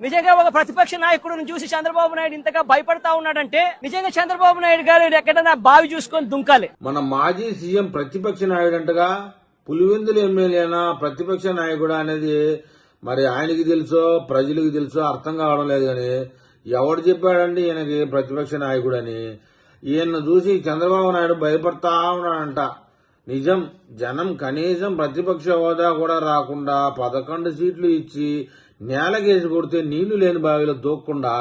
నిజంగా ఒక ప్రతిపక్ష నాయకుడిని చూసి చంద్రబాబు నాయుడు ఇంతగా భయపడతా ఉన్నాడంటే నిజంగా చంద్రబాబు నాయుడు గారు ఎక్కడైనా బావి చూసుకొని దుంకాలి. మన మాజీ సీఎం ప్రతిపక్ష నాయుడు అంటగా పులివెందులు ఎమ్మెల్యేనా ప్రతిపక్ష నాయకుడా అనేది మరి ఆయనకి తెలుసో ప్రజలకు తెలుసో అర్థం కావడం లేదు కానీ ఎవడు చెప్పాడండి ఈయనకి ప్రతిపక్ష నాయకుడని ఈయన చూసి చంద్రబాబు నాయుడు భయపడతా ఉన్నాడంట. నిజం జనం కనీసం ప్రతిపక్ష హోదా కూడా రాకుండా పదకొండు సీట్లు ఇచ్చి నేలకేసి కొడితే నీళ్ళు లేని బావిలో దూక్కుండా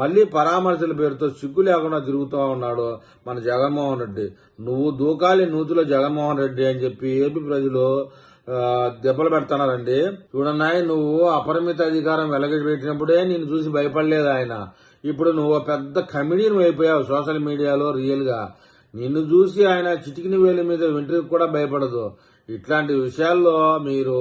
మళ్ళీ పరామర్శల పేరుతో సిగ్గు లేకుండా తిరుగుతూ ఉన్నాడు మన జగన్మోహన్ రెడ్డి. నువ్వు దూకాలి నూతిలో జగన్మోహన్ రెడ్డి అని చెప్పి ఏపీ ప్రజలు దెబ్బలు పెడుతున్నారండి. చూడన్నాయి నువ్వు అపరిమిత అధికారం వెలగబెట్టినప్పుడే నేను చూసి భయపడలేదు ఆయన. ఇప్పుడు నువ్వు పెద్ద కమెడియన్ అయిపోయావు సోషల్ మీడియాలో రియల్గా నిన్ను చూసి ఆయన చిటికిన వేలి మీద వెంట్రుకు కూడా భయపడదు. ఇట్లాంటి విషయాల్లో మీరు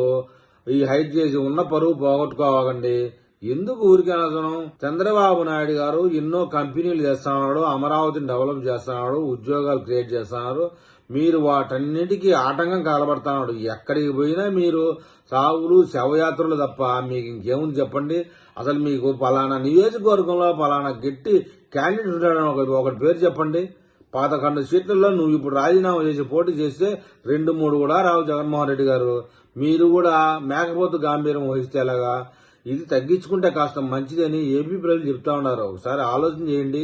ఈ హైట్ చేసి ఉన్న పరువు పోగొట్టుకోవాలండి. ఎందుకు ఊరికి అనవసరం చంద్రబాబు నాయుడు గారు ఎన్నో కంపెనీలు చేస్తున్నాడు అమరావతిని డెవలప్ చేస్తున్నాడు ఉద్యోగాలు క్రియేట్ చేస్తున్నారు మీరు వాటన్నిటికీ ఆటంకం కలబడుతున్నాడు. ఎక్కడికి పోయినా మీరు సాగులు శవయాత్రలు తప్ప మీకు ఇంకేముంది చెప్పండి. అసలు మీకు పలానా నియోజకవర్గంలో పలానా గట్టి క్యాండిడేట్ ఉంటాడని ఒకటి పేరు చెప్పండి. పదకొండు సీట్లలో నువ్వు ఇప్పుడు రాజీనామా చేసి పోటీ చేస్తే రెండు మూడు కూడా రావు జగన్మోహన్ రెడ్డి గారు. మీరు కూడా మేకపోతు గాంభీర్యం వహిస్తే ఎలాగా? ఇది తగ్గించుకుంటే కాస్త మంచిదని ఏపీ ప్రజలు చెప్తా ఉన్నారు. ఒకసారి ఆలోచన చేయండి.